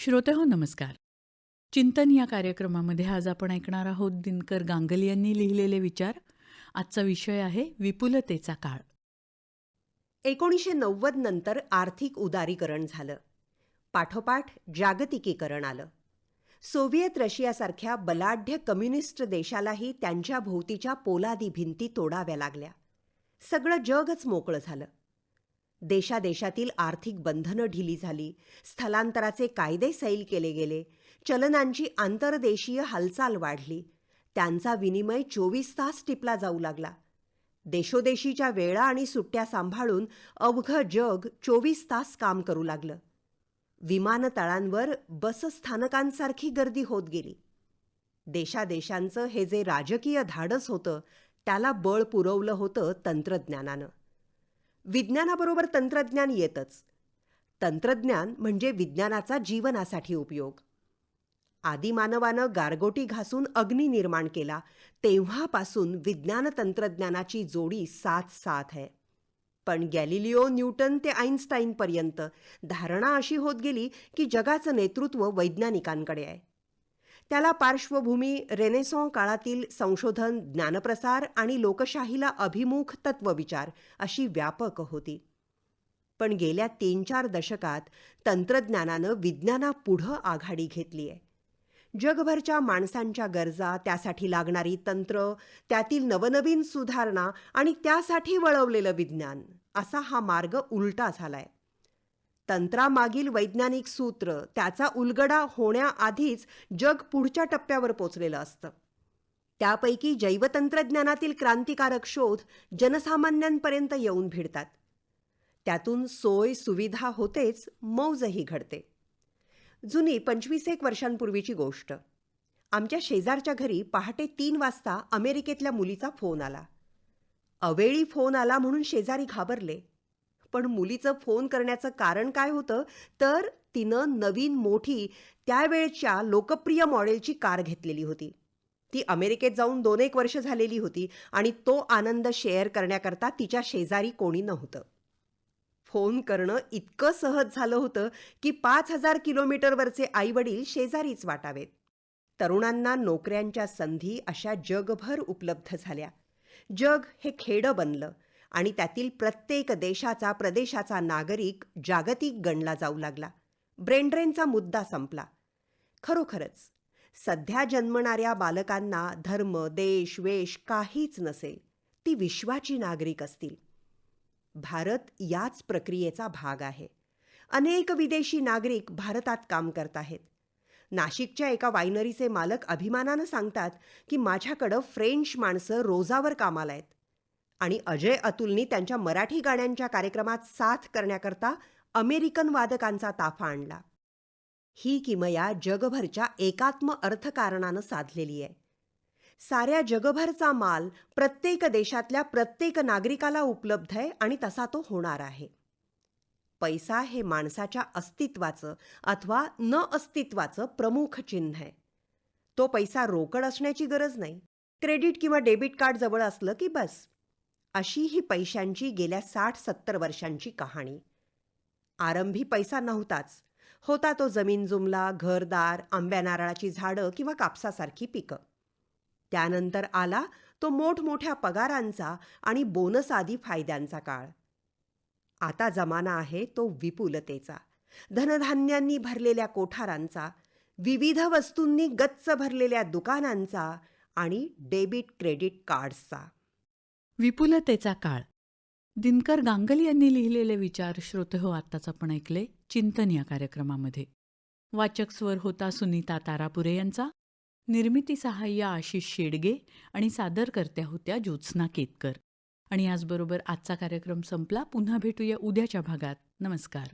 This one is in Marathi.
श्रोते हो नमस्कार. चिंतन या कार्यक्रमामध्ये आज आपण ऐकणार आहोत दिनकर गांगल यांनी लिहिलेले विचार. आजचा विषय आहे विपुलतेचा काळ. एकोणीसशे नव्वद नंतर आर्थिक उदारीकरण झालं. पाठोपाठ जागतिकीकरण आलं. सोव्हिएत रशियासारख्या बलाढ्य कम्युनिस्ट देशालाही त्यांच्या भोवतीच्या पोलादी भिंती तोडाव्या लागल्या. सगळं जगच मोकळं झालं. देशादेशातील आर्थिक बंधनं ढिली झाली. स्थलांतराचे कायदे सैल केले गेले. चलनांची आंतरदेशीय हालचाल वाढली. त्यांचा विनिमय चोवीस तास टिपला जाऊ लागला. देशोदेशीच्या वेळा आणि सुट्ट्या सांभाळून अवघं जग चोवीस तास काम करू लागलं. विमानतळांवर बसस्थानकांसारखी गर्दी होत गेली. देशादेशांचं हे जे राजकीय धाडस होतं त्याला बळ पुरवलं होतं तंत्रज्ञानानं. विज्ञानाबरोबर तंत्रज्ञान येतच. तंत्रज्ञान म्हणजे विज्ञानाचा जीवनासाठी उपयोग. आदिमानवानं गारगोटी घासून अग्नी निर्माण केला तेव्हापासून विज्ञान तंत्रज्ञानाची जोडी साथ साथ आहे. पण गॅलिलिओ न्यूटन ते आईन्स्टाईनपर्यंत धारणा अशी होत गेली की जगाचं नेतृत्व वैज्ञानिकांकडे आहे. त्याला पार्श्वभूमी रेनेसॉ काळातील संशोधन ज्ञानप्रसार आणि लोकशाहीला अभिमुख तत्वविचार अशी व्यापक होती. पण गेल्या तीन चार दशकात तंत्रज्ञानानं विज्ञानापुढं आघाडी घेतली आहे जगभरच्या माणसांच्या गरजा त्यासाठी लागणारी तंत्र त्यातील नवनवीन सुधारणा आणि त्यासाठी वळवलेलं विज्ञान असा हा मार्ग उलटा झालाय. तंत्रामागील वैज्ञानिक सूत्र त्याचा उलगडा होण्याआधीच जग पुढच्या टप्प्यावर पोचलेलं असतं. त्यापैकी जैवतंत्रज्ञानातील क्रांतिकारक शोध जनसामान्यांपर्यंत येऊन भिडतात. त्यातून सोय सुविधा होतेच मौजही घडते. जुनी पंचवीस एक वर्षांपूर्वीची गोष्ट. आमच्या शेजारच्या घरी पहाटे तीन वाजता अमेरिकेतल्या मुलीचा फोन आला. अवेळी फोन आला म्हणून शेजारी घाबरले. पण मुलीचं फोन करण्याचं कारण काय होतं? तर तिनं नवीन मोठी त्यावेळच्या लोकप्रिय मॉडेलची कार घेतलेली होती. ती अमेरिकेत जाऊन दोन एक वर्ष झालेली होती आणि तो आनंद शेअर करण्याकरता तिच्या शेजारी कोणी नव्हतं. फोन करणं इतकं सहज झालं होतं की पाच हजार किलोमीटरवरचे आईवडील शेजारीच वाटावेत. तरुणांना नोकऱ्यांच्या संधी अशा जगभर उपलब्ध झाल्या. जग हे खेडं बनलं. आणि त्यातील प्रत्येक देशाचा प्रदेशाचा नागरिक जागतिक गणला जाऊ लागला. ब्रेनड्रेनचा मुद्दा संपला. खरोखरच सध्या जन्मणाऱ्या बालकांना धर्म देश वेश काहीच नसेल ती विश्वाची नागरिक असतील. भारत याच प्रक्रियेचा भाग आहे. अनेक विदेशी नागरिक भारतात काम करत आहेत. नाशिकच्या एका वायनरीचे मालक अभिमानानं सांगतात की माझ्याकडं फ्रेंच माणसं रोजावर कामाला आहेत. आणि अजय अतुलनी त्यांच्या मराठी गाण्यांच्या कार्यक्रमात साथ करण्याकरता अमेरिकन वादकांचा ताफा आणला. ही किमया जगभरच्या एकात्म अर्थकारणानं साधलेली आहे. साऱ्या जगभरचा माल प्रत्येक देशातल्या प्रत्येक नागरिकाला उपलब्ध आहे आणि तसा तो होणार आहे. पैसा हे माणसाच्या अस्तित्वाचं अथवा न अस्तित्वाचं प्रमुख चिन्ह आहे. तो पैसा रोकड असण्याची गरज नाही. क्रेडिट किंवा डेबिट कार्ड जवळ असलं की बस. अशी ही पैशांची गेल्या साठ सत्तर वर्षांची कहाणी. आरंभी पैसा नव्हताच. होता तो जमीन जुमला घरदार आंब्या नारळाची झाडं किंवा कापसासारखी पिकं. त्यानंतर आला तो मोठमोठ्या पगारांचा आणि बोनस आदी फायद्यांचा काळ. आता जमाना आहे तो विपुलतेचा. धनधान्यांनी भरलेल्या कोठारांचा विविध वस्तूंनी गच्च भरलेल्या दुकानांचा आणि डेबिट क्रेडिट कार्ड्सचा विपुलतेचा काळ. दिनकर गांगल यांनी लिहिलेले विचार श्रोते हो आत्ताच आपण ऐकले चिंतन या कार्यक्रमामध्ये. वाचक स्वर होता सुनीता तारापुरे यांचा. निर्मिती सहाय्य आशिष शेडगे आणि सादरकर्त्या होत्या ज्योत्स्ना केतकर. आणि याचबरोबर आजचा कार्यक्रम संपला. पुन्हा भेटूया उद्याच्या भागात. नमस्कार.